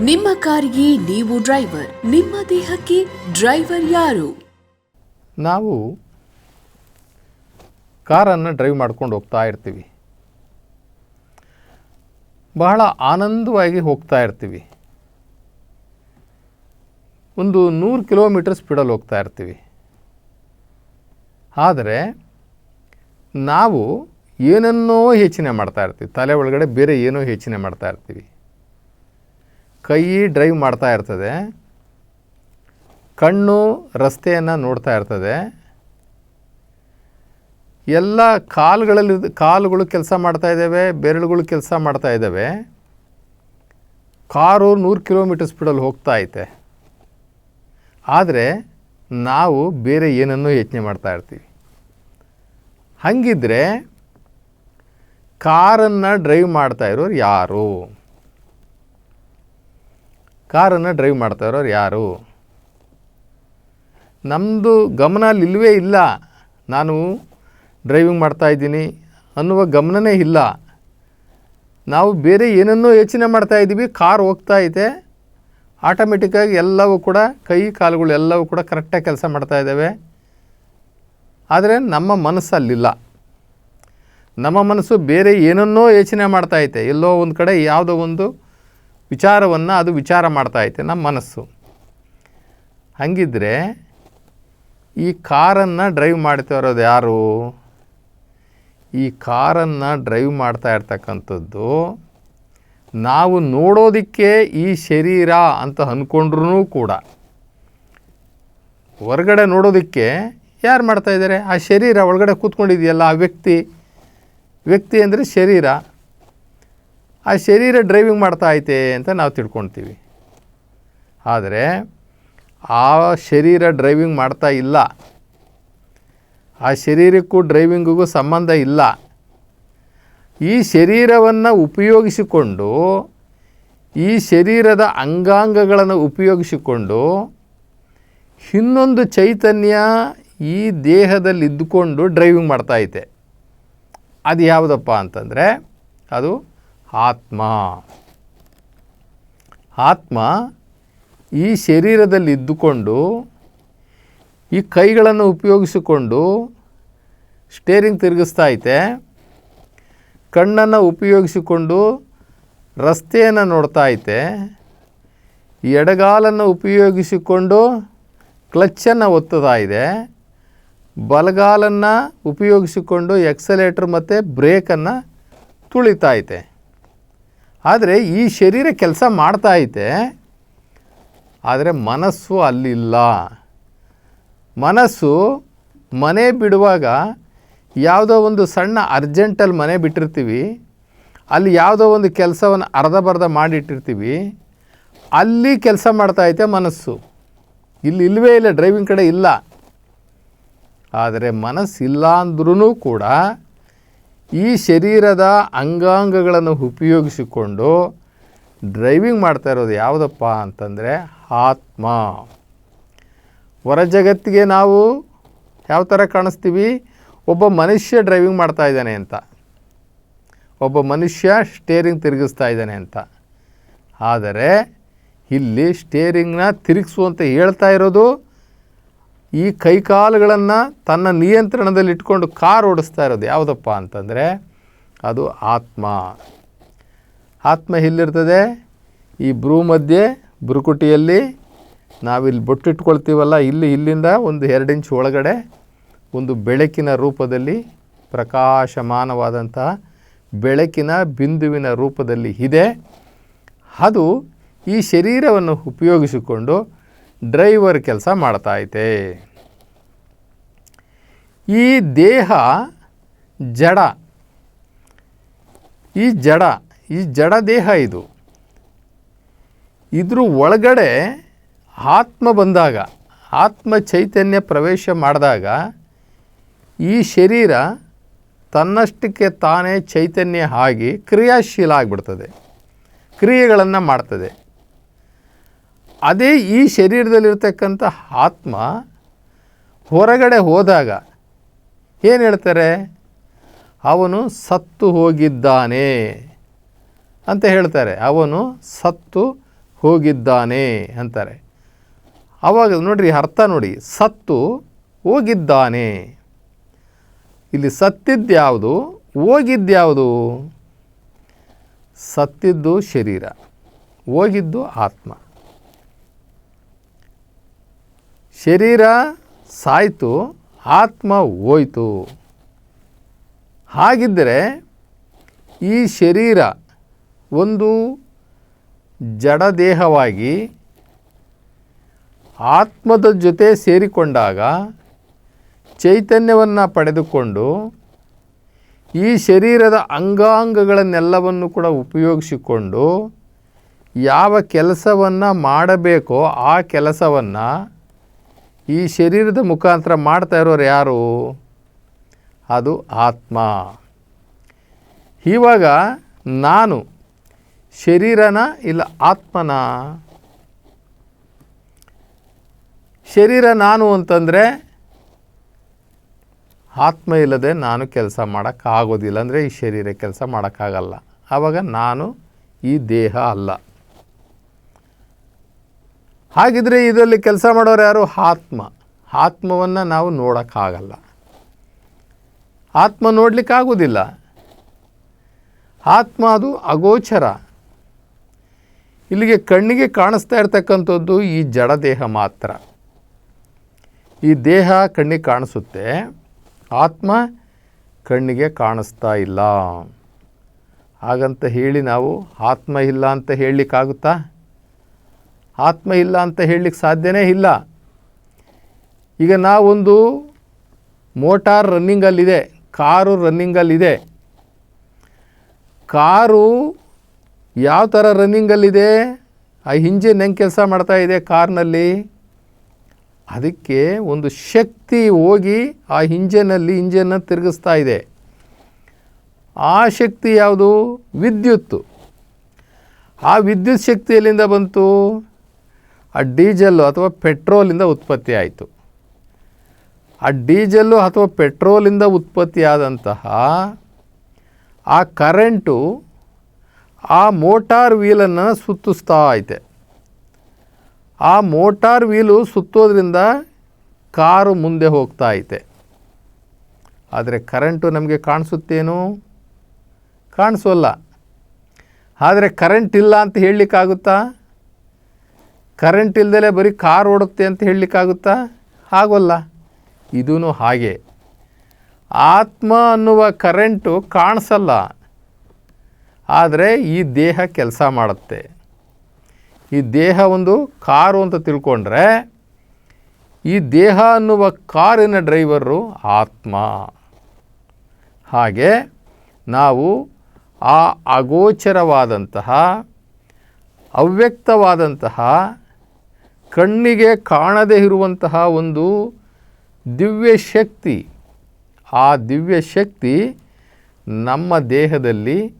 ನಿಮ್ಮ ಕಾರಿಗೆ ನೀವು ಡ್ರೈವರ್, ನಿಮ್ಮ ದೇಹಕ್ಕೆ ಡ್ರೈವರ್ ಯಾರು? ನಾವು ಕಾರನ್ನು ಡ್ರೈವ್ ಮಾಡ್ಕೊಂಡು ಹೋಗ್ತಾ ಇರ್ತೀವಿ. ಬಹಳ ಆನಂದವಾಗಿ ಹೋಗ್ತಾ ಇರ್ತೀವಿ. ಒಂದು ನೂರು ಕಿಲೋಮೀಟರ್ ಸ್ಪೀಡಲ್ಲಿ ಹೋಗ್ತಾ ಇರ್ತೀವಿ. ಆದರೆ ನಾವು ಏನನ್ನೋ ಯೋಚನೆ ಮಾಡ್ತಾ ಇರ್ತೀವಿ. ತಲೆ ಒಳಗಡೆ ಬೇರೆ ಏನೋ ಯೋಚನೆ ಮಾಡ್ತಾ ಇರ್ತೀವಿ. ಕೈ ಡ್ರೈವ್ ಮಾಡ್ತಾ ಇರ್ತದೆ. ಕಣ್ಣು ರಸ್ತೆಯನ್ನು ನೋಡ್ತಾ ಇರ್ತದೆ. ಎಲ್ಲ ಕಾಲುಗಳಲ್ಲಿ ಕಾಲುಗಳು ಕೆಲಸ ಮಾಡ್ತಾ ಇದ್ದಾವೆ, ಬೆರಳುಗಳು ಕೆಲಸ ಮಾಡ್ತಾ ಇದ್ದಾವೆ. ಕಾರು ನೂರು ಕಿಲೋಮೀಟರ್ ಸ್ಪೀಡಲ್ಲಿ ಹೋಗ್ತಾ ಐತೆ. ಆದರೆ ನಾವು ಬೇರೆ ಏನನ್ನೂ ಯೋಚನೆ ಮಾಡ್ತಾ ಇರ್ತೀವಿ. ಹಾಗಿದ್ರೆ ಕಾರನ್ನು ಡ್ರೈವ್ ಮಾಡ್ತಾ ಇರೋರು ಯಾರು? ಕಾರನ್ನು ಡ್ರೈವ್ ಮಾಡ್ತಾ ಇರೋರು ಯಾರು? ನಮ್ಮದು ಗಮನ ಅಲ್ಲಿಲ್ವೇ ಇಲ್ಲ. ನಾನು ಡ್ರೈವಿಂಗ್ ಮಾಡ್ತಾ ಇದ್ದೀನಿ ಅನ್ನುವ ಗಮನನೇ ಇಲ್ಲ. ನಾವು ಬೇರೆ ಏನನ್ನೋ ಯೋಚನೆ ಮಾಡ್ತಾಯಿದ್ದೀವಿ ಕಾರ್ ಹೋಗ್ತಾ ಇದೆ. ಆಟೋಮೆಟಿಕ್ಕಾಗಿ ಎಲ್ಲವೂ ಕೂಡ ಕೈ, ಕಾಲುಗಳು ಎಲ್ಲವೂ ಕೂಡ ಕರೆಕ್ಟಾಗಿ ಕೆಲಸ ಮಾಡ್ತಾ ಇದ್ದಾವೆ. ಆದರೆ ನಮ್ಮ ಮನಸ್ಸಲ್ಲಿಲ್ಲ. ನಮ್ಮ ಮನಸ್ಸು ಬೇರೆ ಏನನ್ನೋ ಯೋಚನೆ ಮಾಡ್ತಾ ಐತೆ. ಎಲ್ಲೋ ಒಂದು ಕಡೆ ಯಾವುದೋ ಒಂದು ವಿಚಾರವನ್ನು ಅದು ವಿಚಾರ ಮಾಡ್ತಾ ಐತೆ ನಮ್ಮ ಮನಸ್ಸು. ಹಾಗಿದ್ರೆ ಈ ಕಾರನ್ನು ಡ್ರೈವ್ ಮಾಡ್ತಾ ಇರೋದು ಯಾರು? ಈ ಕಾರನ್ನು ಡ್ರೈವ್ ಮಾಡ್ತಾ ಇರ್ತಕ್ಕಂಥದ್ದು ನಾವು ನೋಡೋದಕ್ಕೆ ಈ ಶರೀರ ಅಂತ ಅಂದ್ಕೊಂಡ್ರೂ ಕೂಡ. ಹೊರಗಡೆ ನೋಡೋದಕ್ಕೆ ಯಾರು ಮಾಡ್ತಾಯಿದ್ದಾರೆ ಆ ಶರೀರ ಒಳಗಡೆ ಕೂತ್ಕೊಂಡಿದೆಯಲ್ಲ ಆ ವ್ಯಕ್ತಿ. ವ್ಯಕ್ತಿ ಅಂದರೆ ಶರೀರ. ಆ ಶರೀರ ಡ್ರೈವಿಂಗ್ ಮಾಡ್ತಾ ಐತೆ ಅಂತ ನಾವು ತಿಳ್ಕೊಳ್ತೀವಿ ಆದರೆ ಆ ಶರೀರ ಡ್ರೈವಿಂಗ್ ಮಾಡ್ತಾ ಇಲ್ಲ. ಆ ಶರೀರಕ್ಕೂ ಡ್ರೈವಿಂಗಿಗೂ ಸಂಬಂಧ ಇಲ್ಲ. ಈ ಶರೀರವನ್ನು ಉಪಯೋಗಿಸಿಕೊಂಡು, ಈ ಶರೀರದ ಅಂಗಾಂಗಗಳನ್ನು ಉಪಯೋಗಿಸಿಕೊಂಡು, ಇನ್ನೊಂದು ಚೈತನ್ಯ ಈ ದೇಹದಲ್ಲಿ ಇದ್ದುಕೊಂಡು ಡ್ರೈವಿಂಗ್ ಮಾಡ್ತಾ ಐತೆ. ಅದು ಯಾವುದಪ್ಪ ಅಂತಂದರೆ ಅದು ಆತ್ಮ. ಆತ್ಮ ಈ ಶರೀರದಲ್ಲಿ ಇದ್ದುಕೊಂಡು, ಈ ಕೈಗಳನ್ನು ಉಪಯೋಗಿಸಿಕೊಂಡು ಸ್ಟೇರಿಂಗ್ ತಿರುಗಿಸ್ತಾ ಐತೆ. ಕಣ್ಣನ್ನು ಉಪಯೋಗಿಸಿಕೊಂಡು ರಸ್ತೆಯನ್ನು ನೋಡ್ತಾ ಐತೆ. ಎಡಗಾಲನ್ನು ಉಪಯೋಗಿಸಿಕೊಂಡು ಕ್ಲಚ್ಚನ್ನು ಒತ್ತುತ್ತಾ ಇದೆ. ಬಲಗಾಲನ್ನು ಉಪಯೋಗಿಸಿಕೊಂಡು ಎಕ್ಸಲೇಟ್ರ್ ಮತ್ತು ಬ್ರೇಕನ್ನು ತುಳಿತಾ ಐತೆ. ಆದರೆ ಈ ಶರೀರ ಕೆಲಸ ಮಾಡ್ತಾ ಐತೆ, ಆದರೆ ಮನಸ್ಸು ಅಲ್ಲಿಲ್ಲ. ಮನಸ್ಸು ಮನೆ ಬಿಡುವಾಗ ಯಾವುದೋ ಒಂದು ಸಣ್ಣ ಅರ್ಜೆಂಟಲ್ಲಿ ಮನೆ ಬಿಟ್ಟಿರ್ತೀವಿ, ಅಲ್ಲಿ ಯಾವುದೋ ಒಂದು ಕೆಲಸವನ್ನು ಅರ್ಧ ಬರ್ಧ ಮಾಡಿಟ್ಟಿರ್ತೀವಿ, ಅಲ್ಲಿ ಕೆಲಸ ಮಾಡ್ತಾ ಐತೆ ಮನಸ್ಸು. ಇಲ್ಲಿ ಇಲ್ಲವೇ ಇಲ್ಲ, ಡ್ರೈವಿಂಗ್ ಕಡೆ ಇಲ್ಲ. ಆದರೆ ಮನಸ್ಸಿಲ್ಲ ಅಂದ್ರೂ ಕೂಡ ಈ ಶರೀರದ ಅಂಗಾಂಗಗಳನ್ನು ಉಪಯೋಗಿಸಿಕೊಂಡು ಡ್ರೈವಿಂಗ್ ಮಾಡ್ತಾ ಇರೋದು ಯಾವುದಪ್ಪ ಅಂತಂದರೆ ಆತ್ಮ. ಹೊರ ಜಗತ್ತಿಗೆ ನಾವು ಯಾವ ಥರ ಕಾಣಿಸ್ತೀವಿ? ಒಬ್ಬ ಮನುಷ್ಯ ಡ್ರೈವಿಂಗ್ ಮಾಡ್ತಾ ಇದ್ದಾನೆ ಅಂತ. ಒಬ್ಬ ಮನುಷ್ಯ ಸ್ಟೇರಿಂಗ್ ತಿರುಗಿಸ್ತಾ ಇದ್ದಾನೆ ಅಂತ. ಆದರೆ ಇಲ್ಲಿ ಸ್ಟೇರಿಂಗ್ನ ತಿರುಗಿಸುವಂತ ಹೇಳ್ತಾ ಇರೋದು ಈ ಕೈಕಾಲುಗಳನ್ನು ತನ್ನ ನಿಯಂತ್ರಣದಲ್ಲಿ ಇಟ್ಕೊಂಡು ಕಾರ್ ಓಡಿಸ್ತಾ ಇರೋದು ಯಾವುದಪ್ಪ ಅಂತಂದರೆ ಅದು ಆತ್ಮ. ಆತ್ಮ ಎಲ್ಲಿರ್ತದೆ? ಈ ಭ್ರೂ ಮಧ್ಯೆ, ಭ್ರೂಕುಟಿಯಲ್ಲಿ ನಾವಿಲ್ಲಿ ಬೊಟ್ಟಿಟ್ಕೊಳ್ತೀವಲ್ಲ, ಇಲ್ಲಿ ಇಲ್ಲಿಂದ ಒಂದು ಎರಡು ಇಂಚ್ ಒಳಗಡೆ ಒಂದು ಬೆಳಕಿನ ರೂಪದಲ್ಲಿ ಪ್ರಕಾಶಮಾನವಾದಂತಹ ಬೆಳಕಿನ ಬಿಂದುವಿನ ರೂಪದಲ್ಲಿ ಇದೆ. ಅದು ಈ ಶರೀರವನ್ನು ಉಪಯೋಗಿಸಿಕೊಂಡು ಡ್ರೈವರ್ ಕೆಲಸ ಮಾಡ್ತಾ ಐತೆ. ಈ ದೇಹ ಜಡ. ಈ ಜಡ ಈ ಜಡ ದೇಹ ಇದು. ಇದ್ರ ಒಳಗಡೆ ಆತ್ಮ ಬಂದಾಗ, ಆತ್ಮ ಚೈತನ್ಯ ಪ್ರವೇಶ ಮಾಡಿದಾಗ ಈ ಶರೀರ ತನ್ನಷ್ಟಕ್ಕೆ ತಾನೇ ಚೈತನ್ಯ ಆಗಿ ಕ್ರಿಯಾಶೀಲ ಆಗಿಬಿಡ್ತದೆ. ಕ್ರಿಯೆಗಳನ್ನು ಮಾಡ್ತದೆ. ಅದೇ ಈ ಶರೀರದಲ್ಲಿರ್ತಕ್ಕಂಥ ಆತ್ಮ ಹೊರಗಡೆ ಹೋದಾಗ ಏನು ಹೇಳ್ತಾರೆ? ಅವನು ಸತ್ತು ಹೋಗಿದ್ದಾನೆ ಅಂತ ಹೇಳ್ತಾರೆ. ಅವನು ಸತ್ತು ಹೋಗಿದ್ದಾನೆ ಅಂತಾರೆ. ಆವಾಗ ನೋಡಿರಿ ಅರ್ಥ ನೋಡಿ. ಸತ್ತು ಹೋಗಿದ್ದಾನೆ. ಇಲ್ಲಿ ಸತ್ತಿದ್ದ್ಯಾವುದು? ಹೋಗಿದ್ದ್ಯಾವುದು? ಸತ್ತಿದ್ದು ಶರೀರ, ಹೋಗಿದ್ದು ಆತ್ಮ. ಶರೀರ ಸಾಯ್ತು, ಆತ್ಮ ಹೋಯ್ತು. ಹಾಗಿದ್ದರೆ ಈ ಶರೀರ ಒಂದು ಜಡದೇಹವಾಗಿ ಆತ್ಮದ ಜೊತೆ ಸೇರಿಕೊಂಡಾಗ ಚೈತನ್ಯವನ್ನು ಪಡೆದುಕೊಂಡು ಈ ಶರೀರದ ಅಂಗಾಂಗಗಳನ್ನೆಲ್ಲವನ್ನು ಕೂಡ ಉಪಯೋಗಿಸಿಕೊಂಡು ಯಾವ ಕೆಲಸವನ್ನು ಮಾಡಬೇಕೋ ಆ ಕೆಲಸವನ್ನು ಈ ಶರೀರದ ಮುಖಾಂತರ ಮಾಡ್ತಾ ಇರೋರು ಯಾರು? ಅದು ಆತ್ಮ. ಇವಾಗ ನಾನು ಶರೀರನ ಇಲ್ಲ ಆತ್ಮನ? ಶರೀರ ನಾನು ಅಂತಂದರೆ ಆತ್ಮ ಇಲ್ಲದೆ ನಾನು ಕೆಲಸ ಮಾಡೋಕ್ಕಾಗೋದಿಲ್ಲ ಅಂದರೆ ಈ ಶರೀರ ಕೆಲಸ ಮಾಡೋಕ್ಕಾಗಲ್ಲ. ಆವಾಗ ನಾನು ಈ ದೇಹ ಅಲ್ಲ. ಹಾಗಿದ್ರೆ ಇದರಲ್ಲಿ ಕೆಲಸ ಮಾಡೋರು ಯಾರು? ಆತ್ಮ. ಆತ್ಮವನ್ನು ನಾವು ನೋಡೋಕ್ಕಾಗಲ್ಲ. ಆತ್ಮ ನೋಡಲಿಕ್ಕಾಗೋದಿಲ್ಲ. ಆತ್ಮ ಅದು ಅಗೋಚರ. ಇಲ್ಲಿಗೆ ಕಣ್ಣಿಗೆ ಕಾಣಿಸ್ತಾ ಇರ್ತಕ್ಕಂಥದ್ದು ಈ ಜಡ ದೇಹ ಮಾತ್ರ. ಈ ದೇಹ ಕಣ್ಣಿಗೆ ಕಾಣಿಸುತ್ತೆ, ಆತ್ಮ ಕಣ್ಣಿಗೆ ಕಾಣಿಸ್ತಾ ಇಲ್ಲ. ಹಾಗಂತ ಹೇಳಿ ನಾವು ಆತ್ಮ ಇಲ್ಲ ಅಂತ ಹೇಳಲಿಕ್ಕಾಗುತ್ತಾ? ಆತ್ಮ ಇಲ್ಲ ಅಂತ ಹೇಳಲಿಕ್ಕೆ ಸಾಧ್ಯನೇ ಇಲ್ಲ. ಈಗ ನಾವೊಂದು ಮೋಟಾರ್ ರನ್ನಿಂಗಲ್ಲಿದೆ, ಕಾರು ರನ್ನಿಂಗಲ್ಲಿದೆ. ಕಾರು ಯಾವ ಥರ ರನ್ನಿಂಗಲ್ಲಿದೆ? ಆ ಇಂಜಿನ್ ಹೆಂಗೆ ಕೆಲಸ ಮಾಡ್ತಾ ಇದೆ ಕಾರ್ನಲ್ಲಿ? ಅದಕ್ಕೆ ಒಂದು ಶಕ್ತಿ ಹೋಗಿ ಆ ಇಂಜನಲ್ಲಿ ಇಂಜನ್ನ ತಿರುಗಿಸ್ತಾ ಇದೆ. ಆ ಶಕ್ತಿ ಯಾವುದು? ವಿದ್ಯುತ್ತು. ಆ ವಿದ್ಯುತ್ ಶಕ್ತಿ ಎಲ್ಲಿಂದ ಬಂತು? ಆ ಡೀಸೆಲ್ಲು ಅಥವಾ ಪೆಟ್ರೋಲಿಂದ ಉತ್ಪತ್ತಿ ಆಯಿತು. ಆ ಡೀಸೆಲ್ಲು ಅಥವಾ ಪೆಟ್ರೋಲಿಂದ ಉತ್ಪತ್ತಿಯಾದಂತಹ ಆ ಕರೆಂಟು ಆ ಮೋಟಾರ್ ವೀಲನ್ನು ಸುತ್ತಿಸ್ತಾ ಐತೆ. ಆ ಮೋಟಾರ್ ವೀಲು ಸುತ್ತೋದ್ರಿಂದ ಕಾರು ಮುಂದೆ ಹೋಗ್ತಾ ಐತೆ. ಆದರೆ ಕರೆಂಟು ನಮಗೆ ಕಾಣಿಸುತ್ತೇನು? ಕಾಣಿಸೋಲ್ಲ. ಆದರೆ ಕರೆಂಟ್ ಇಲ್ಲ ಅಂತ ಹೇಳಲಿಕ್ಕಾಗುತ್ತಾ? ಕರೆಂಟ್ ಇಲ್ದಲೇ ಬರೀ ಕಾರ್ ಓಡುತ್ತೆ ಅಂತ ಹೇಳಲಿಕ್ಕಾಗುತ್ತಾ? ಆಗೋಲ್ಲ ಇದೂ ಹಾಗೆ. ಆತ್ಮ ಅನ್ನುವ ಕರೆಂಟು ಕಾಣಿಸಲ್ಲ. ಆದರೆ ಈ ದೇಹ ಕೆಲಸ ಮಾಡುತ್ತೆ. ಈ ದೇಹ ಒಂದು ಕಾರು ಅಂತ ತಿಳ್ಕೊಂಡ್ರೆ ಈ ದೇಹ ಅನ್ನುವ ಕಾರಿನ ಡ್ರೈವರು ಆತ್ಮ. ಹಾಗೆ ನಾವು ಆ ಅಗೋಚರವಾದಂತಹ, ಅವ್ಯಕ್ತವಾದಂತಹ ಕಣ್ಣಿಗೆ ಕಾಣದೇ ಇರುವಂತಹ ಒಂದು ದಿವ್ಯ ಶಕ್ತಿ. ಆ ದಿವ್ಯ ಶಕ್ತಿ ನಮ್ಮ ದೇಹದಲ್ಲಿ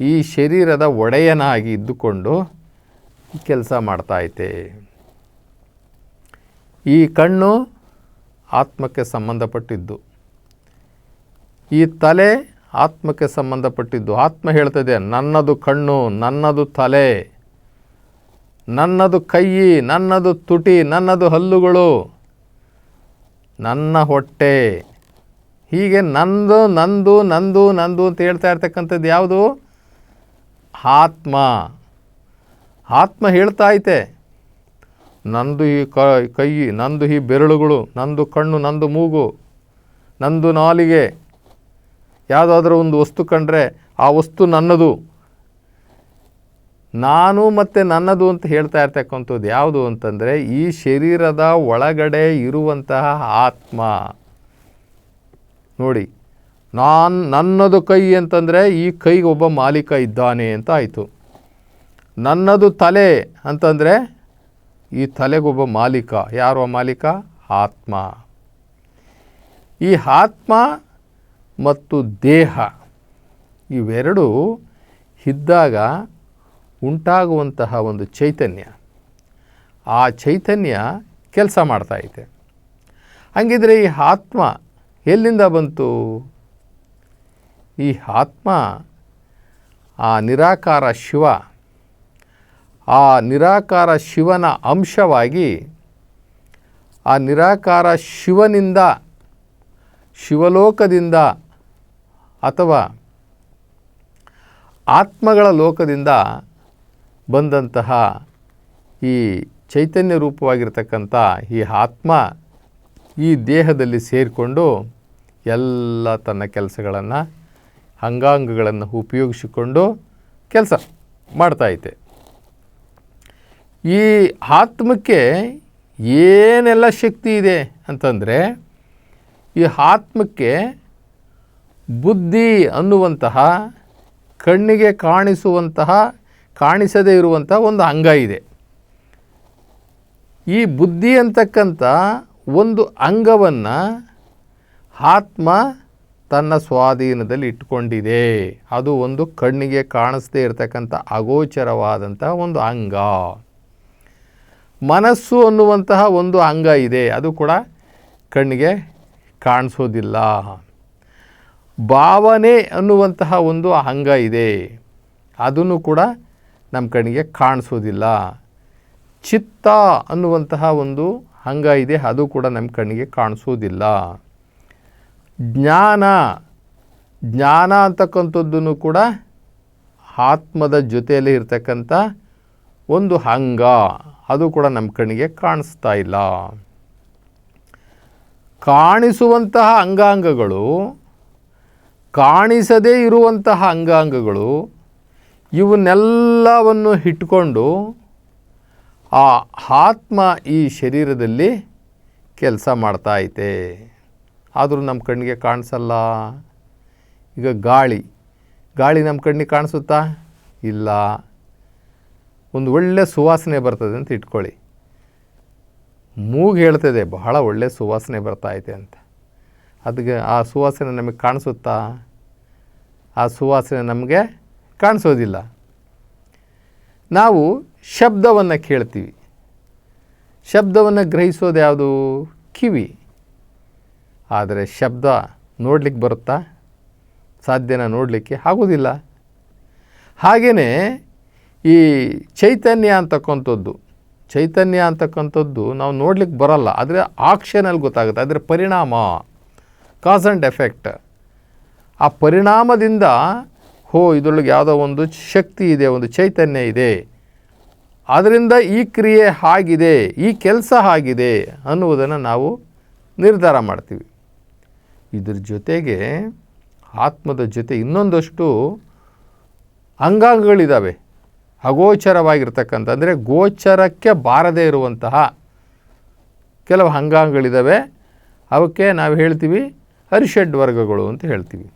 ಈ ಶರೀರದ ಒಡೆಯನಾಗಿ ಇದ್ದುಕೊಂಡು ಕೆಲಸ ಮಾಡ್ತಾ ಐತೆ. ಈ ಕಣ್ಣು ಆತ್ಮಕ್ಕೆ ಸಂಬಂಧಪಟ್ಟಿದ್ದು. ಈ ತಲೆ ಆತ್ಮಕ್ಕೆ ಸಂಬಂಧಪಟ್ಟಿದ್ದು. ಆತ್ಮ ಹೇಳ್ತದೆ, ನನ್ನದು ಕಣ್ಣು, ನನ್ನದು ತಲೆ. ನನ್ನದು ಕೈಯಿ, ನನ್ನದು ತುಟಿ, ನನ್ನದು ಹಲ್ಲುಗಳು, ನನ್ನ ಹೊಟ್ಟೆ. ಹೀಗೆ ನಂದು ನಂದು ನಂದು ನಂದು ಅಂತ ಹೇಳ್ತಾ ಇರ್ತಕ್ಕಂಥದ್ದು ಯಾವುದು? ಆತ್ಮ. ಆತ್ಮ ಹೇಳ್ತಾ ಐತೆ. ನಂದು ಈ ಕ ನಂದು ಈ ಬೆರಳುಗಳು, ನಂದು ಕಣ್ಣು, ನಂದು ಮೂಗು, ನಂದು ನಾಲಿಗೆ. ಯಾವುದಾದ್ರೂ ಒಂದು ವಸ್ತು ಕಂಡ್ರೆ ಆ ವಸ್ತು ನನ್ನದು. ನಾನು ಮತ್ತು ನನ್ನದು ಅಂತ ಹೇಳ್ತಾ ಇರ್ತಕ್ಕಂಥದ್ದು ಯಾವುದು ಅಂತಂದರೆ ಈ ಶರೀರದ ಒಳಗಡೆ ಇರುವಂತಹ ಆತ್ಮ. ನೋಡಿ, ನಾನು ನನ್ನದು ಕೈ ಅಂತಂದರೆ ಈ ಕೈಗೆ ಒಬ್ಬ ಮಾಲೀಕ ಇದ್ದಾನೆ ಅಂತ ಆಯಿತು. ನನ್ನದು ತಲೆ ಅಂತಂದರೆ ಈ ತಲೆಗೊಬ್ಬ ಮಾಲೀಕ. ಯಾರು ಮಾಲೀಕ? ಆತ್ಮ. ಈ ಆತ್ಮ ಮತ್ತು ದೇಹ ಇವೆರಡೂ ಇದ್ದಾಗ ಉಂಟಾಗುವಂತಹ ಒಂದು ಚೈತನ್ಯ. ಆ ಚೈತನ್ಯ ಕೆಲಸ ಮಾಡ್ತಾ ಐತೆ ಹಾಗಿದ್ರೆ ಈ ಆತ್ಮ ಎಲ್ಲಿಂದ ಬಂತು? ಈ ಆತ್ಮ, ಆ ನಿರಾಕಾರ ಶಿವ, ಆ ನಿರಾಕಾರ ಶಿವನ ಅಂಶವಾಗಿ ಆ ನಿರಾಕಾರ ಶಿವನಿಂದ, ಶಿವಲೋಕದಿಂದ ಅಥವಾ ಆತ್ಮಗಳ ಲೋಕದಿಂದ ಬಂದಂತಹ ಈ ಚೈತನ್ಯ ರೂಪವಾಗಿರ್ತಕ್ಕಂಥ ಈ ಆತ್ಮ ಈ ದೇಹದಲ್ಲಿ ಸೇರಿಕೊಂಡು ಎಲ್ಲ ತನ್ನ ಕೆಲಸಗಳನ್ನು, ಅಂಗಾಂಗಗಳನ್ನು ಉಪಯೋಗಿಸಿಕೊಂಡು ಕೆಲಸ ಮಾಡ್ತಾಯಿದೆ ಈ ಆತ್ಮಕ್ಕೆ ಏನೆಲ್ಲ ಶಕ್ತಿ ಇದೆ ಅಂತಂದರೆ, ಈ ಆತ್ಮಕ್ಕೆ ಬುದ್ಧಿ ಅನ್ನುವಂತಹ, ಕಣ್ಣಿಗೆ ಕಾಣಿಸುವಂತಹ ಕಾಣಿಸದೇ ಇರುವಂಥ ಒಂದು ಅಂಗ ಇದೆ. ಈ ಬುದ್ಧಿ ಅಂತಕ್ಕಂಥ ಒಂದು ಅಂಗವನ್ನು ಆತ್ಮ ತನ್ನ ಸ್ವಾಧೀನದಲ್ಲಿ ಇಟ್ಕೊಂಡಿದೆ. ಅದು ಒಂದು ಕಣ್ಣಿಗೆ ಕಾಣಿಸದೇ ಇರತಕ್ಕಂಥ ಅಗೋಚರವಾದಂಥ ಒಂದು ಅಂಗ. ಮನಸ್ಸು ಅನ್ನುವಂತಹ ಒಂದು ಅಂಗ ಇದೆ. ಅದು ಕೂಡ ಕಣ್ಣಿಗೆ ಕಾಣಿಸೋದಿಲ್ಲ. ಭಾವನೆ ಅನ್ನುವಂತಹ ಒಂದು ಅಂಗ ಇದೆ. ಅದನ್ನು ಕೂಡ ನಮ್ಮ ಕಣ್ಣಿಗೆ ಕಾಣಿಸೋದಿಲ್ಲ. ಚಿತ್ತ ಅನ್ನುವಂತಹ ಒಂದು ಅಂಗ ಇದೆ, ಅದು ಕೂಡ ನಮ್ಮ ಕಣ್ಣಿಗೆ ಕಾಣಿಸೋದಿಲ್ಲ. ಜ್ಞಾನ ಜ್ಞಾನ ಅಂತಕ್ಕಂಥದ್ದನ್ನು ಕೂಡ ಆತ್ಮದ ಜೊತೆಯಲ್ಲಿ ಇರ್ತಕ್ಕಂಥ ಒಂದು ಅಂಗ, ಅದು ಕೂಡ ನಮ್ಮ ಕಣ್ಣಿಗೆ ಕಾಣಿಸ್ತಾ ಇಲ್ಲ. ಕಾಣಿಸುವಂತಹ ಅಂಗಾಂಗಗಳು, ಕಾಣಿಸದೇ ಇರುವಂತಹ ಅಂಗಾಂಗಗಳು ಇವನ್ನೆಲ್ಲವನ್ನು ಇಟ್ಕೊಂಡು ಆ ಆತ್ಮ ಈ ಶರೀರದಲ್ಲಿ ಕೆಲಸ ಮಾಡ್ತಾ ಐತೆ. ಆದರೂ ನಮ್ಮ ಕಣ್ಣಿಗೆ ಕಾಣಿಸಲ್ಲ. ಈಗ ಗಾಳಿ. ಗಾಳಿ ನಮ್ಮ ಕಣ್ಣಿಗೆ ಕಾಣಿಸುತ್ತಾ? ಇಲ್ಲ. ಒಂದು ಒಳ್ಳೆ ಸುವಾಸನೆ ಬರ್ತದೆ ಅಂತ ಇಟ್ಕೊಳ್ಳಿ. ಮೂಗು ಹೇಳ್ತದೆ, ಬಹಳ ಒಳ್ಳೆ ಸುವಾಸನೆ ಬರ್ತಾ ಐತೆ ಅಂತ. ಅದಕ್ಕೆ ಆ ಸುವಾಸನೆ ನಮಗೆ ಕಾಣಿಸುತ್ತಾ? ಆ ಸುವಾಸನೆ ನಮಗೆ ಕಾಣಿಸೋದಿಲ್ಲ. ನಾವು ಶಬ್ದವನ್ನು ಕೇಳ್ತೀವಿ. ಶಬ್ದವನ್ನು ಗ್ರಹಿಸೋದು ಯಾವುದು? ಕಿವಿ. ಆದರೆ ಶಬ್ದ ನೋಡಲಿಕ್ಕೆ ಬರುತ್ತಾ? ಸಾಧ್ಯನ ನೋಡಲಿಕ್ಕೆ ಆಗೋದಿಲ್ಲ ಹಾಗೆಯೇ ಈ ಚೈತನ್ಯ ಅಂತಕ್ಕಂಥದ್ದು ಚೈತನ್ಯ ಅಂತಕ್ಕಂಥದ್ದು ನಾವು ನೋಡ್ಲಿಕ್ಕೆ ಬರಲ್ಲ. ಆದರೆ ಆಕ್ಷನಲ್ಲಿ ಗೊತ್ತಾಗುತ್ತೆ. ಅದರ ಪರಿಣಾಮ ಕಾಸ್ ಆ್ಯಂಡ್ ಎಫೆಕ್ಟ್ ಆ ಪರಿಣಾಮದಿಂದ ಹೋ ಇದರೊಳಗೆ ಯಾವುದೋ ಒಂದು ಶಕ್ತಿ ಇದೆ, ಒಂದು ಚೈತನ್ಯ ಇದೆ. ಅದರಿಂದ ಈ ಕ್ರಿಯೆ ಆಗಿದೆ, ಈ ಕೆಲಸ ಆಗಿದೆ ಅನ್ನುವುದನ್ನು ನಾವು ನಿರ್ಧಾರ ಮಾಡ್ತೀವಿ. ಇದ್ರ ಜೊತೆಗೆ ಆತ್ಮದ ಜೊತೆ ಇನ್ನೊಂದಷ್ಟು ಅಂಗಾಂಗಗಳಿದ್ದಾವೆ ಅಗೋಚರವಾಗಿರ್ತಕ್ಕಂಥ, ಅಂದರೆ ಗೋಚರಕ್ಕೆ ಬಾರದೇ ಇರುವಂತಹ ಕೆಲವು ಅಂಗಾಂಗಗಳಿದ್ದಾವೆ ಅವಕ್ಕೆ ನಾವು ಹೇಳ್ತೀವಿ ಅರಿಷಡ್ ವರ್ಗಗಳು ಅಂತ ಹೇಳ್ತೀವಿ.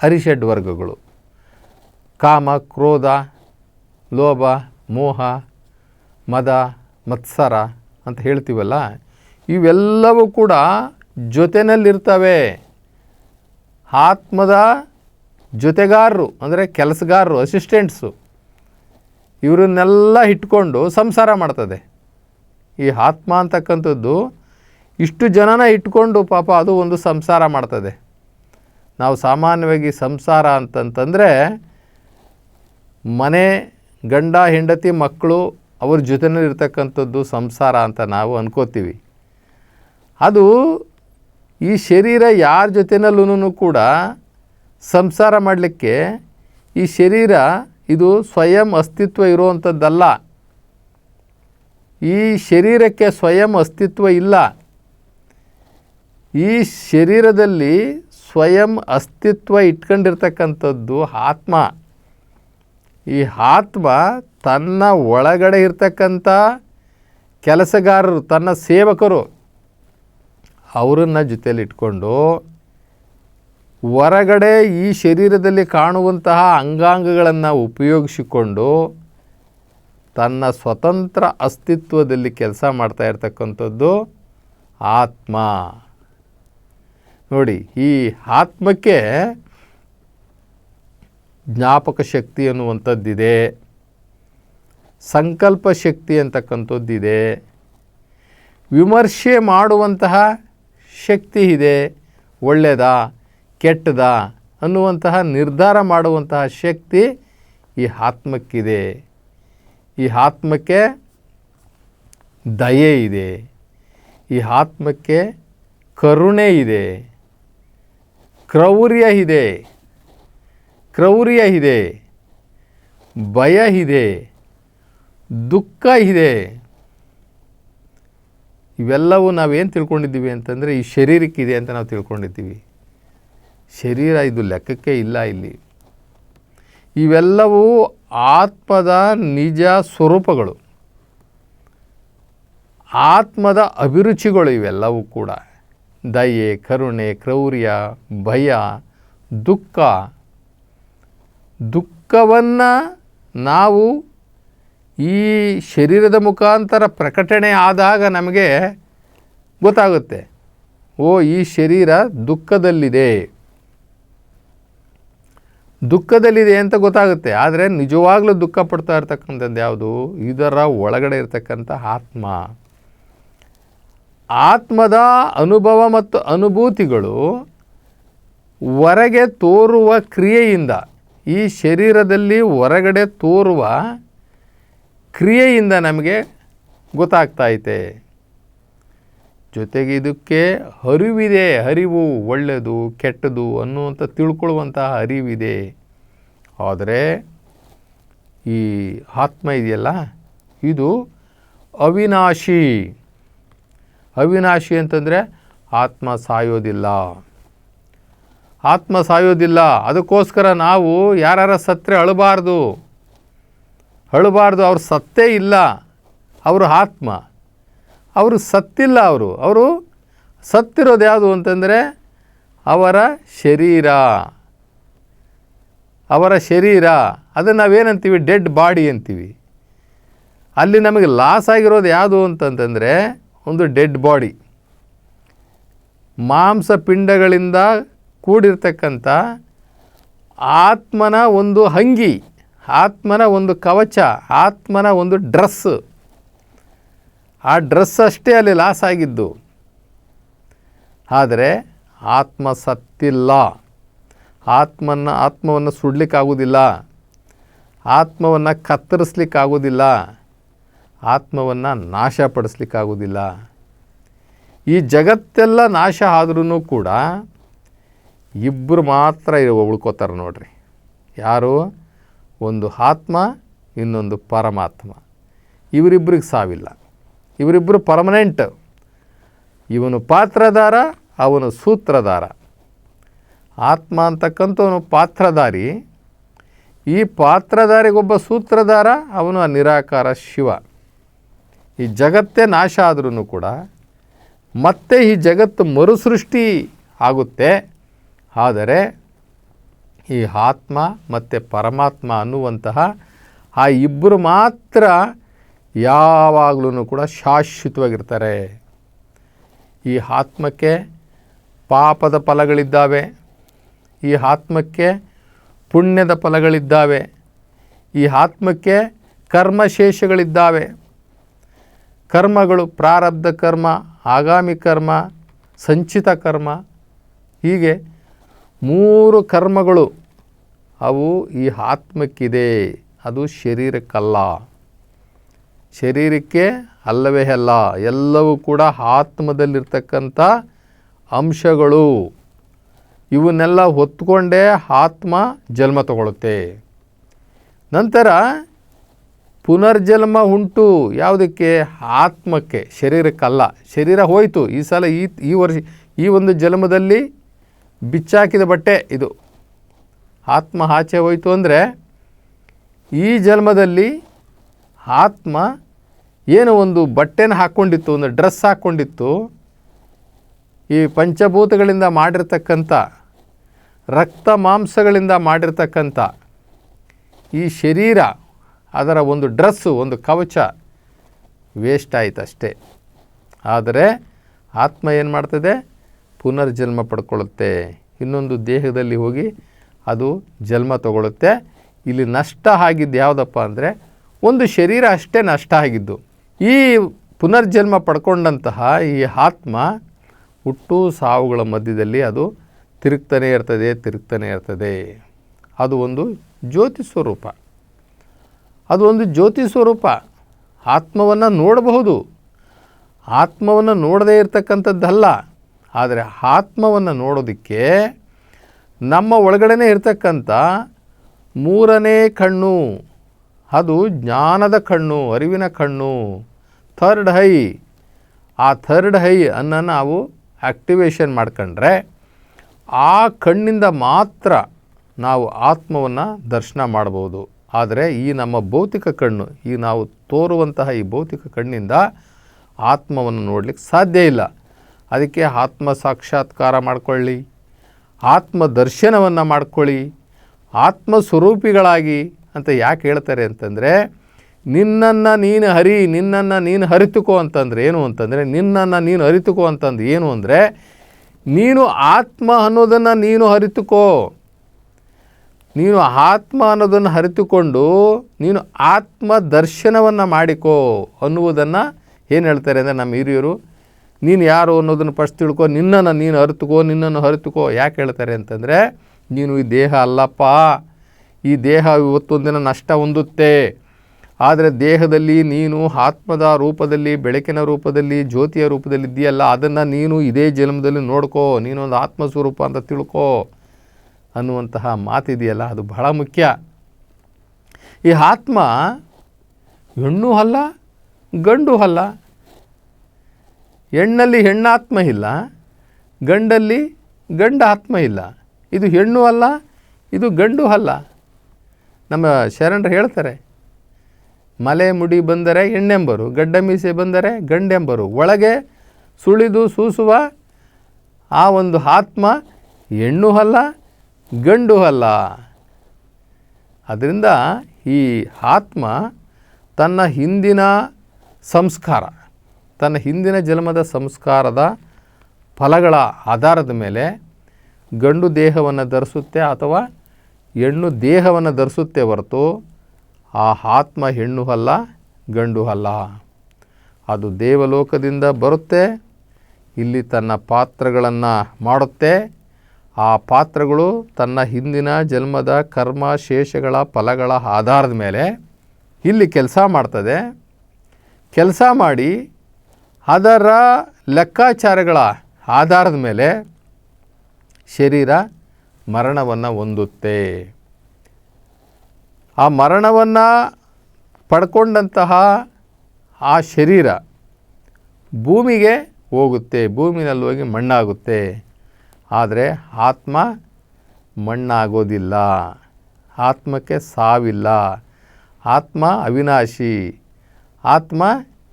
ಹರಿಷಡ್ ವರ್ಗಗಳು. ಕಾಮ, ಕ್ರೋಧ, ಲೋಭ, ಮೋಹ, ಮದ, ಮತ್ಸರ ಅಂತ ಹೇಳ್ತೀವಲ್ಲ, ಇವೆಲ್ಲವೂ ಕೂಡ ಜೊತೆಯಲ್ಲಿರ್ತವೆ ಆತ್ಮದ ಜೊತೆಗಾರರು, ಅಂದರೆ ಕೆಲಸಗಾರರು ಅಸಿಸ್ಟೆಂಟ್ಸು ಇವರನ್ನೆಲ್ಲ ಇಟ್ಕೊಂಡು ಸಂಸಾರ ಮಾಡ್ತದೆ. ಈ ಆತ್ಮ ಅಂತಕ್ಕಂಥದ್ದು ಇಷ್ಟು ಜನನ ಇಟ್ಕೊಂಡು ಪಾಪ ಅದು ಒಂದು ಸಂಸಾರ ಮಾಡ್ತದೆ. ನಾವು ಸಾಮಾನ್ಯವಾಗಿ ಸಂಸಾರ ಅಂತಂತಂದರೆ ಮನೆ, ಗಂಡ, ಹೆಂಡತಿ, ಮಕ್ಕಳು ಅವ್ರ ಜೊತೆನಲ್ಲಿರ್ತಕ್ಕಂಥದ್ದು ಸಂಸಾರ ಅಂತ ನಾವು ಅನ್ಕೋತೀವಿ. ಅದು ಈ ಶರೀರ ಯಾರ ಜೊತೆನಲ್ಲೂ ಕೂಡ ಸಂಸಾರ ಮಾಡಲಿಕ್ಕೆ ಈ ಶರೀರ ಇದು ಸ್ವಯಂ ಅಸ್ತಿತ್ವ ಇರುವಂಥದ್ದಲ್ಲ. ಈ ಶರೀರಕ್ಕೆ ಸ್ವಯಂ ಅಸ್ತಿತ್ವ ಇಲ್ಲ. ಈ ಶರೀರದಲ್ಲಿ ಸ್ವಯಂ ಅಸ್ತಿತ್ವ ಇಟ್ಕೊಂಡಿರ್ತಕ್ಕಂಥದ್ದು ಆತ್ಮ. ಈ ಆತ್ಮ ತನ್ನ ಒಳಗಡೆ ಇರ್ತಕ್ಕಂಥ ಕೆಲಸಗಾರರು, ತನ್ನ ಸೇವಕರು, ಅವರನ್ನು ಜೊತೆಯಲ್ಲಿ ಇಟ್ಕೊಂಡು ಹೊರಗಡೆ ಈ ಶರೀರದಲ್ಲಿ ಕಾಣುವಂತಹ ಅಂಗಾಂಗಗಳನ್ನು ಉಪಯೋಗಿಸಿಕೊಂಡು ತನ್ನ ಸ್ವತಂತ್ರ ಅಸ್ತಿತ್ವದಲ್ಲಿ ಕೆಲಸ ಮಾಡ್ತಾ ಇರ್ತಕ್ಕಂಥದ್ದು ಆತ್ಮ. ನೋಡಿ, ಈ ಆತ್ಮಕ್ಕೆ ಜ್ಞಾಪಕ ಶಕ್ತಿ ಅನ್ನುವಂಥದ್ದಿದೆ. ಸಂಕಲ್ಪ ಶಕ್ತಿ ಅಂತಕ್ಕಂಥದ್ದಿದೆ. ವಿಮರ್ಶೆ ಮಾಡುವಂತಹ ಶಕ್ತಿ ಇದೆ. ಒಳ್ಳೆಯದ ಕೆಟ್ಟದ ಅನ್ನುವಂತಹ ನಿರ್ಧಾರ ಮಾಡುವಂತಹ ಶಕ್ತಿ ಈ ಆತ್ಮಕ್ಕಿದೆ. ಈ ಆತ್ಮಕ್ಕೆ ದಯೆ ಇದೆ. ಈ ಆತ್ಮಕ್ಕೆ ಕರುಣೆ ಇದೆ. ಕ್ರೌರ್ಯ ಇದೆ. ಕ್ರೌರ್ಯ ಇದೆ. ಭಯ ಇದೆ. ದುಃಖ ಇದೆ. ಇವೆಲ್ಲವೂ ನಾವೇನು ತಿಳ್ಕೊಂಡಿದ್ದೀವಿ ಅಂತಂದರೆ ಈ ಶರೀರಕ್ಕಿದೆ ಅಂತ ನಾವು ತಿಳ್ಕೊಂಡಿದ್ದೀವಿ. ಶರೀರ ಇದು ಲೆಕ್ಕಕ್ಕೆ ಇಲ್ಲ ಇಲ್ಲಿ. ಇವೆಲ್ಲವೂ ಆತ್ಮದ ನಿಜ ಸ್ವರೂಪಗಳು. ಆತ್ಮದ ಅಭಿರುಚಿಗಳು ಇವೆಲ್ಲವೂ ಕೂಡ. ದಯೆ, ಕರುಣೆ, ಕ್ರೌರ್ಯ, ಭಯ, ದುಃಖ. ದುಃಖವನ್ನು ನಾವು ಈ ಶರೀರದ ಮುಖಾಂತರ ಪ್ರಕಟಣೆ ಆದಾಗ ನಮಗೆ ಗೊತ್ತಾಗುತ್ತೆ. ಓ, ಈ ಶರೀರ ದುಃಖದಲ್ಲಿದೆ. ದುಃಖದಲ್ಲಿದೆ ಅಂತ ಗೊತ್ತಾಗುತ್ತೆ. ಆದರೆ ನಿಜವಾಗ್ಲೂ ದುಃಖ ಪಡ್ತಾ ಇರ್ತಕ್ಕಂಥದ್ದು ಯಾವುದು? ಇದರ ಒಳಗಡೆ ಇರತಕ್ಕಂಥ ಆತ್ಮ. ಆತ್ಮದ ಅನುಭವ ಮತ್ತು ಅನುಭೂತಿಗಳು ಹೊರಗೆ ತೋರುವ ಕ್ರಿಯೆಯಿಂದ, ಈ ಶರೀರದಲ್ಲಿ ಹೊರಗಡೆ ತೋರುವ ಕ್ರಿಯೆಯಿಂದ ನಮಗೆ ಗೊತ್ತಾಗ್ತಾ ಐತೆ. ಜೊತೆಗೆ ಇದಕ್ಕೆ ಅರಿವಿದೆ ಅರಿವು ಒಳ್ಳೆಯದು ಕೆಟ್ಟದು ಅನ್ನುವಂಥ ತಿಳ್ಕೊಳ್ಳುವಂತಹ ಅರಿವಿದೆ ಆದರೆ ಈ ಆತ್ಮ ಇದೆಯಲ್ಲ, ಇದು ಅವಿನಾಶಿ. ಅವಿನಾಶಿ ಅಂತಂದರೆ ಆತ್ಮ ಸಾಯೋದಿಲ್ಲ. ಆತ್ಮ ಸಾಯೋದಿಲ್ಲ. ಅದಕ್ಕೋಸ್ಕರ ನಾವು ಯಾರ ಸತ್ತರೆ ಅಳಬಾರ್ದು. ಅಳಬಾರ್ದು, ಅವ್ರು ಸತ್ತೇ ಇಲ್ಲ. ಅವರು ಆತ್ಮ. ಅವರು ಸತ್ತಿಲ್ಲ ಅವರು. ಅವರು ಸತ್ತಿರೋದು ಯಾವುದು ಅಂತಂದರೆ ಅವರ ಶರೀರ. ಅವರ ಶರೀರ. ಅದನ್ನು ನಾವೇನಂತೀವಿ? ಡೆಡ್ ಬಾಡಿ ಅಂತೀವಿ. ಅಲ್ಲಿ ನಮಗೆ ಲಾಸ್ ಆಗಿರೋದು ಯಾವುದು ಅಂತಂತಂದರೆ ಒಂದು ಡೆಡ್ ಬಾಡಿ ಮಾಂಸ ಪಿಂಡಗಳಿಂದ ಕೂಡಿರ್ತಕ್ಕಂಥ ಆತ್ಮನ ಒಂದು ಅಂಗಿ ಆತ್ಮನ ಒಂದು ಕವಚ, ಆತ್ಮನ ಒಂದು ಡ್ರೆಸ್ ಆ ಡ್ರೆಸ್ ಅಷ್ಟೇ ಅಲ್ಲಿ ಲಾಸ್ ಆಗಿದ್ದು. ಆದರೆ ಆತ್ಮ ಸತ್ತಿಲ್ಲ. ಆತ್ಮನ ಆತ್ಮವನ್ನು ಸುಡ್ಲಿಕ್ಕಾಗೋದಿಲ್ಲ ಆತ್ಮವನ್ನು ಕತ್ತರಿಸ್ಲಿಕ್ಕಾಗೋದಿಲ್ಲ ಆತ್ಮವನ್ನು ನಾಶಪಡಿಸ್ಲಿಕ್ಕಾಗೋದಿಲ್ಲ ಈ ಜಗತ್ತೆಲ್ಲ ನಾಶ ಆದ್ರೂ ಕೂಡ ಇಬ್ಬರು ಮಾತ್ರ ಉಳ್ಕೋತಾರೆ ನೋಡ್ರಿ. ಯಾರು? ಒಂದು ಆತ್ಮ, ಇನ್ನೊಂದು ಪರಮಾತ್ಮ. ಇವರಿಬ್ಬರಿಗೆ ಸಾವಿಲ್ಲ. ಇವರಿಬ್ಬರು ಪರ್ಮನೆಂಟ್. ಇವನು ಪಾತ್ರಧಾರ, ಅವನು ಸೂತ್ರಧಾರ. ಆತ್ಮ ಅಂತಕ್ಕಂಥವನು ಪಾತ್ರಧಾರಿ. ಈ ಪಾತ್ರಧಾರಿಗೊಬ್ಬ ಸೂತ್ರಧಾರ, ಅವನು ನಿರಾಕಾರ ಶಿವ. ಈ ಜಗತ್ತೇ ನಾಶ ಆದ್ರೂ ಕೂಡ ಮತ್ತೆ ಈ ಜಗತ್ತು ಮರುಸೃಷ್ಟಿ ಆಗುತ್ತೆ. ಆದರೆ ಈ ಆತ್ಮ ಮತ್ತು ಪರಮಾತ್ಮ ಅನ್ನುವಂತಹ ಆ ಇಬ್ಬರು ಮಾತ್ರ ಯಾವಾಗಲೂ ಕೂಡ ಶಾಶ್ವತವಾಗಿರ್ತಾರೆ. ಈ ಆತ್ಮಕ್ಕೆ ಪಾಪದ ಫಲಗಳಿದ್ದಾವೆ. ಈ ಆತ್ಮಕ್ಕೆ ಪುಣ್ಯದ ಫಲಗಳಿದ್ದಾವೆ. ಈ ಆತ್ಮಕ್ಕೆ ಕರ್ಮಶೇಷಗಳಿದ್ದಾವೆ. ಕರ್ಮಗಳು ಪ್ರಾರಬ್ಧ ಕರ್ಮ, ಆಗಾಮಿ ಕರ್ಮ, ಸಂಚಿತ ಕರ್ಮ. ಹೀಗೆ ಮೂರು ಕರ್ಮಗಳು ಅವು ಈ ಆತ್ಮಕ್ಕಿದೆ. ಅದು ಶರೀರಕ್ಕಲ್ಲ. ಶರೀರಕ್ಕೆ ಅಲ್ಲವೇ ಅಲ್ಲ, ಎಲ್ಲವೂ ಕೂಡ ಆತ್ಮದಲ್ಲಿರ್ತಕ್ಕಂಥ ಅಂಶಗಳು. ಇವನ್ನೆಲ್ಲ ಹೊತ್ಕೊಂಡೇ ಆತ್ಮ ಜನ್ಮ ತಗೊಳುತ್ತೆ. ನಂತರ ಪುನರ್ಜನ್ಮ ಉಂಟು. ಯಾವುದಕ್ಕೆ? ಆತ್ಮಕ್ಕೆ, ಶರೀರಕ್ಕಲ್ಲ. ಶರೀರ ಹೋಯಿತು. ಈ ಸಲ ಈ ಈ ವರ್ಷ, ಈ ಒಂದು ಜನ್ಮದಲ್ಲಿ ಬಿಚ್ಚಾಕಿದ ಬಟ್ಟೆ ಇದು. ಆತ್ಮ ಆಚೆ ಹೋಯಿತು ಅಂದರೆ ಈ ಜನ್ಮದಲ್ಲಿ ಆತ್ಮ ಏನು ಒಂದು ಬಟ್ಟೆನ ಹಾಕ್ಕೊಂಡಿತ್ತು ಒಂದು ಡ್ರೆಸ್ ಹಾಕ್ಕೊಂಡಿತ್ತು ಈ ಪಂಚಭೂತಗಳಿಂದ ಮಾಡಿರ್ತಕ್ಕಂಥ, ರಕ್ತ ಮಾಂಸಗಳಿಂದ ಮಾಡಿರ್ತಕ್ಕಂಥ ಈ ಶರೀರ ಅದರ ಒಂದು ಡ್ರೆಸ್ಸು, ಒಂದು ಕವಚ ವೇಸ್ಟ್ ಆಯಿತು ಅಷ್ಟೇ ಆದರೆ ಆತ್ಮ ಏನು ಮಾಡ್ತದೆ? ಪುನರ್ಜನ್ಮ ಪಡ್ಕೊಳ್ಳುತ್ತೆ. ಇನ್ನೊಂದು ದೇಹದಲ್ಲಿ ಹೋಗಿ ಅದು ಜನ್ಮ ತಗೊಳುತ್ತೆ. ಇಲ್ಲಿ ನಷ್ಟ ಆಗಿದ್ದು ಯಾವುದಪ್ಪ ಅಂದರೆ ಒಂದು ಶರೀರ ಅಷ್ಟೇ ನಷ್ಟ ಆಗಿದ್ದು. ಈ ಪುನರ್ಜನ್ಮ ಪಡ್ಕೊಂಡಂತಹ ಈ ಆತ್ಮ ಹುಟ್ಟು ಸಾವುಗಳ ಮಧ್ಯದಲ್ಲಿ ಅದು ತಿರುಗ್ತಾನೆ ಇರ್ತದೆ ತಿರುಗ್ತಾನೆ ಇರ್ತದೆ. ಅದು ಒಂದು ಜ್ಯೋತಿ ಸ್ವರೂಪ. ಅದು ಒಂದು ಜ್ಯೋತಿ ಸ್ವರೂಪ. ಆತ್ಮವನ್ನು ನೋಡಬಹುದು. ಆತ್ಮವನ್ನು ನೋಡದೇ ಇರತಕ್ಕಂಥದ್ದಲ್ಲ. ಆದರೆ ಆತ್ಮವನ್ನು ನೋಡೋದಕ್ಕೆ ನಮ್ಮ ಒಳಗಡೆನೇ ಇರತಕ್ಕಂಥ ಮೂರನೇ ಕಣ್ಣು. ಅದು ಜ್ಞಾನದ ಕಣ್ಣು, ಅರಿವಿನ ಕಣ್ಣು. Third eye. ಆ ಥರ್ಡ್ ಹೈ ಅನ್ನು ನಾವು ಆ್ಯಕ್ಟಿವೇಷನ್ ಮಾಡ್ಕೊಂಡ್ರೆ ಆ ಕಣ್ಣಿಂದ ಮಾತ್ರ ನಾವು ಆತ್ಮವನ್ನು ದರ್ಶನ ಮಾಡ್ಬೋದು. ಆದರೆ ಈ ನಮ್ಮ ಭೌತಿಕ ಕಣ್ಣು, ಈ ನಾವು ತೋರುವಂತಹ ಈ ಭೌತಿಕ ಕಣ್ಣಿಂದ ಆತ್ಮವನ್ನು ನೋಡಲಿಕ್ಕೆ ಸಾಧ್ಯ ಇಲ್ಲ. ಅದಕ್ಕೆ ಆತ್ಮ ಸಾಕ್ಷಾತ್ಕಾರ ಮಾಡಿಕೊಳ್ಳಿ, ಆತ್ಮ ದರ್ಶನವನ್ನು ಮಾಡ್ಕೊಳ್ಳಿ, ಆತ್ಮ ಸ್ವರೂಪಿಗಳಾಗಿ ಅಂತ ಯಾಕೆ ಹೇಳ್ತಾರೆ ಅಂತಂದರೆ, ನಿನ್ನನ್ನು ನೀನು ಹರಿ, ನಿನ್ನನ್ನು ನೀನು ಹರಿತುಕೋ ಅಂತಂದರೆ ಏನು ಅಂತಂದರೆ, ನಿನ್ನನ್ನು ನೀನು ಹರಿತುಕೋ ಅಂತಂದು ಏನು ಅಂದರೆ, ನೀನು ಆತ್ಮ ಅನ್ನೋದನ್ನು ನೀನು ಹರಿತುಕೋ. ನೀನು ಆತ್ಮ ಅನ್ನೋದನ್ನು ಅರಿತುಕೊಂಡು ನೀನು ಆತ್ಮ ದರ್ಶನವನ್ನು ಮಾಡಿಕೋ ಅನ್ನುವುದನ್ನು ಏನು ಹೇಳ್ತಾರೆ ಅಂದರೆ ನಮ್ಮ ಹಿರಿಯರು, ನೀನು ಯಾರು ಅನ್ನೋದನ್ನು ಫಸ್ಟ್ ತಿಳ್ಕೊ, ನಿನ್ನನ್ನು ನೀನು ಅರಿತುಕೋ, ನಿನ್ನನ್ನು ಅರಿತುಕೋ. ಯಾಕೆ ಹೇಳ್ತಾರೆ ಅಂತಂದರೆ, ನೀನು ಈ ದೇಹ ಅಲ್ಲಪ್ಪ. ಈ ದೇಹ ಇವತ್ತೊಂದು ದಿನ ನಷ್ಟ ಹೊಂದುತ್ತೆ. ಆದರೆ ದೇಹದಲ್ಲಿ ನೀನು ಆತ್ಮದ ರೂಪದಲ್ಲಿ, ಬೆಳಕಿನ ರೂಪದಲ್ಲಿ, ಜ್ಯೋತಿಯ ರೂಪದಲ್ಲಿ ಇದೆಯಲ್ಲ, ಅದನ್ನು ನೀನು ಇದೇ ಜನ್ಮದಲ್ಲಿ ನೋಡ್ಕೋ. ನೀನೊಂದು ಆತ್ಮಸ್ವರೂಪ ಅಂತ ತಿಳ್ಕೋ. ಅನ್ನುವಂತಹ ಮಾತಿದೆಯಲ್ಲ, ಅದು ಬಹಳ ಮುಖ್ಯ. ಈ ಆತ್ಮ ಹೆಣ್ಣು ಅಲ್ಲ, ಗಂಡು ಅಲ್ಲ. ಹೆಣ್ಣಲ್ಲಿ ಹೆಣ್ಣಾತ್ಮ ಇಲ್ಲ, ಗಂಡಲ್ಲಿ ಗಂಡ ಆತ್ಮ ಇಲ್ಲ. ಇದು ಹೆಣ್ಣು ಅಲ್ಲ, ಇದು ಗಂಡು ಅಲ್ಲ. ನಮ್ಮ ಶರಣರು ಹೇಳ್ತಾರೆ, ಮಲೆ ಮುಡಿ ಬಂದರೆ ಹೆಣ್ಣೆಂಬರು, ಗಡ್ಡ ಮೀಸೆ ಬಂದರೆ ಗಂಡೆಂಬರು. ಒಳಗೆ ಸುಳಿದು ಸೂಸುವ ಆ ಒಂದು ಆತ್ಮ ಹೆಣ್ಣು ಅಲ್ಲ ಗಂಡು ಅಲ್ಲ. ಅದರಿಂದ ಈ ಆತ್ಮ ತನ್ನ ಹಿಂದಿನ ಸಂಸ್ಕಾರ, ತನ್ನ ಹಿಂದಿನ ಜನ್ಮದ ಸಂಸ್ಕಾರದ ಫಲಗಳ ಆಧಾರದ ಮೇಲೆ ಗಂಡು ದೇಹವನ್ನು ಧರಿಸುತ್ತೆ ಅಥವಾ ಹೆಣ್ಣು ದೇಹವನ್ನು ಧರಿಸುತ್ತೆ ಹೊರತು ಆ ಆತ್ಮ ಹೆಣ್ಣು ಅಲ್ಲ, ಗಂಡು ಅಲ್ಲ. ಅದು ದೇವಲೋಕದಿಂದ ಬರುತ್ತೆ, ಇಲ್ಲಿ ತನ್ನ ಪಾತ್ರಗಳನ್ನು ಮಾಡುತ್ತೆ. ಆ ಪಾತ್ರಗಳು ತನ್ನ ಹಿಂದಿನ ಜನ್ಮದ ಕರ್ಮ, ಶೇಷಗಳ ಫಲಗಳ ಆಧಾರದ ಮೇಲೆ ಇಲ್ಲಿ ಕೆಲಸ ಮಾಡ್ತದೆ. ಕೆಲಸ ಮಾಡಿ ಅದರ ಲೆಕ್ಕಾಚಾರಗಳ ಆಧಾರದ ಮೇಲೆ ಶರೀರ ಮರಣವನ್ನು ಹೊಂದುತ್ತೆ. ಆ ಮರಣವನ್ನು ಪಡ್ಕೊಂಡಂತಹ ಆ ಶರೀರ ಭೂಮಿಗೆ ಹೋಗುತ್ತೆ ಭೂಮಿನಲ್ಲಿ ಹೋಗಿ ಮಣ್ಣಾಗುತ್ತೆ. ಆದರೆ ಆತ್ಮ ಮಣ್ಣಾಗೋದಿಲ್ಲ. ಆತ್ಮಕ್ಕೆ ಸಾವಿಲ್ಲ. ಆತ್ಮ ಅವಿನಾಶಿ. ಆತ್ಮ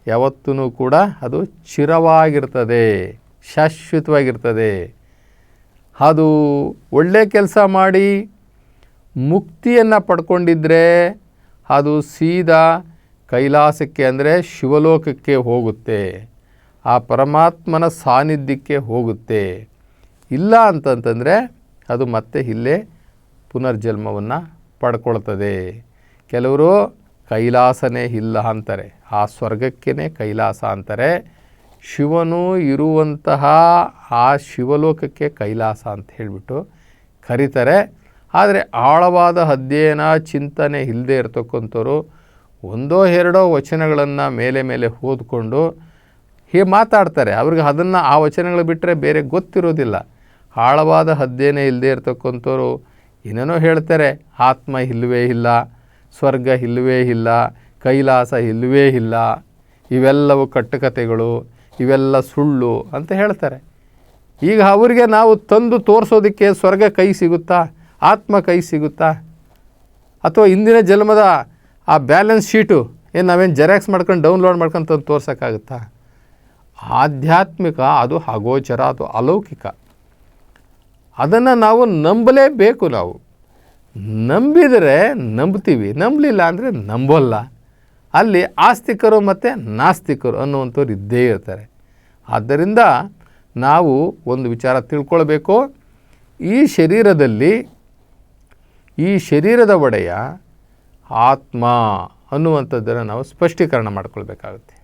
ಯಾವತ್ತೂ ಕೂಡ ಅದು ಚಿರವಾಗಿರ್ತದೆ, ಶಾಶ್ವತವಾಗಿರ್ತದೆ. ಅದು ಒಳ್ಳೆ ಕೆಲಸ ಮಾಡಿ ಮುಕ್ತಿಯನ್ನು ಪಡ್ಕೊಂಡಿದ್ದರೆ ಅದು ಸೀದಾ ಕೈಲಾಸಕ್ಕೆ ಅಂದರೆ ಶಿವಲೋಕಕ್ಕೆ ಹೋಗುತ್ತೆ. ಆ ಪರಮಾತ್ಮನ ಸಾನ್ನಿಧ್ಯಕ್ಕೆ ಹೋಗುತ್ತೆ. ಇಲ್ಲ ಅಂತಂತಂದರೆ ಅದು ಮತ್ತೆ ಇಲ್ಲೇ ಪುನರ್ಜನ್ಮವನ್ನು ಪಡ್ಕೊಳ್ತದೆ. ಕೆಲವರು ಕೈಲಾಸನೇ ಇಲ್ಲ ಅಂತಾರೆ. ಆ ಸ್ವರ್ಗಕ್ಕೇ ಕೈಲಾಸ ಅಂತಾರೆ. ಶಿವನು ಇರುವಂತಹ ಆ ಶಿವಲೋಕಕ್ಕೆ ಕೈಲಾಸ ಅಂತ ಹೇಳಿಬಿಟ್ಟು ಕರೀತಾರೆ. ಆದರೆ ಆಳವಾದ ಅಧ್ಯಯನ, ಚಿಂತನೆ ಇಲ್ಲದೆ ಇರತಕ್ಕಂಥವ್ರು ಒಂದೋ ಎರಡೋ ವಚನಗಳನ್ನು ಮೇಲೆ ಮೇಲೆ ಓದ್ಕೊಂಡು ಹೀಗೆ ಮಾತಾಡ್ತಾರೆ. ಅವ್ರಿಗೆ ಅದನ್ನು ಆ ವಚನಗಳು ಬಿಟ್ಟರೆ ಬೇರೆ ಗೊತ್ತಿರೋದಿಲ್ಲ. ಆಳವಾದ ಹದ್ದೇನೇ ಇಲ್ಲದೆ ಇರತಕ್ಕಂಥವ್ರು ಏನೇನೋ ಹೇಳ್ತಾರೆ. ಆತ್ಮ ಇಲ್ಲವೇ ಇಲ್ಲ, ಸ್ವರ್ಗ ಇಲ್ಲವೇ ಇಲ್ಲ, ಕೈಲಾಸ ಇಲ್ಲವೇ ಇಲ್ಲ. ಇವೆಲ್ಲವೂ ಕಟ್ಟುಕತೆಗಳು ಇವೆಲ್ಲ ಸುಳ್ಳು ಅಂತ ಹೇಳ್ತಾರೆ. ಈಗ ಅವರಿಗೆ ನಾವು ತಂದು ತೋರಿಸೋದಕ್ಕೆ ಸ್ವರ್ಗ ಕೈ ಸಿಗುತ್ತಾ, ಆತ್ಮ ಕೈ ಸಿಗುತ್ತಾ? ಅಥವಾ ಇಂದಿನ ಜನ್ಮದ ಆ ಬ್ಯಾಲೆನ್ಸ್ ಶೀಟು ಏನು ನಾವೇನು ಜೆರಾಕ್ಸ್ ಮಾಡ್ಕೊಂಡು ಡೌನ್ಲೋಡ್ ಮಾಡ್ಕೊಂಡು ತಂದು ತೋರ್ಸೋಕ್ಕಾಗುತ್ತಾ? ಆಧ್ಯಾತ್ಮಿಕ ಅದು ಅಗೋಚರ, ಅದು ಅಲೌಕಿಕ. ಅದನ್ನು ನಾವು ನಂಬಲೇಬೇಕು ನಾವು. ನಂಬಿದರೆ ನಂಬ್ತೀವಿ, ನಂಬಲಿಲ್ಲ ಅಂದರೆ ನಂಬೋಲ್ಲ. ಅಲ್ಲಿ ಆಸ್ತಿಕರು ಮತ್ತು ನಾಸ್ತಿಕರು ಅನ್ನುವಂಥವ್ರು ಇದ್ದೇ ಇರ್ತಾರೆ. ಆದ್ದರಿಂದ ನಾವು ಒಂದು ವಿಚಾರ ತಿಳ್ಕೊಳ್ಬೇಕು. ಈ ಶರೀರದಲ್ಲಿ, ಈ ಶರೀರದ ಒಡೆಯ ಆತ್ಮ ಅನ್ನುವಂಥದ್ದನ್ನು ನಾವು ಸ್ಪಷ್ಟೀಕರಣ ಮಾಡ್ಕೊಳ್ಬೇಕಾಗುತ್ತೆ.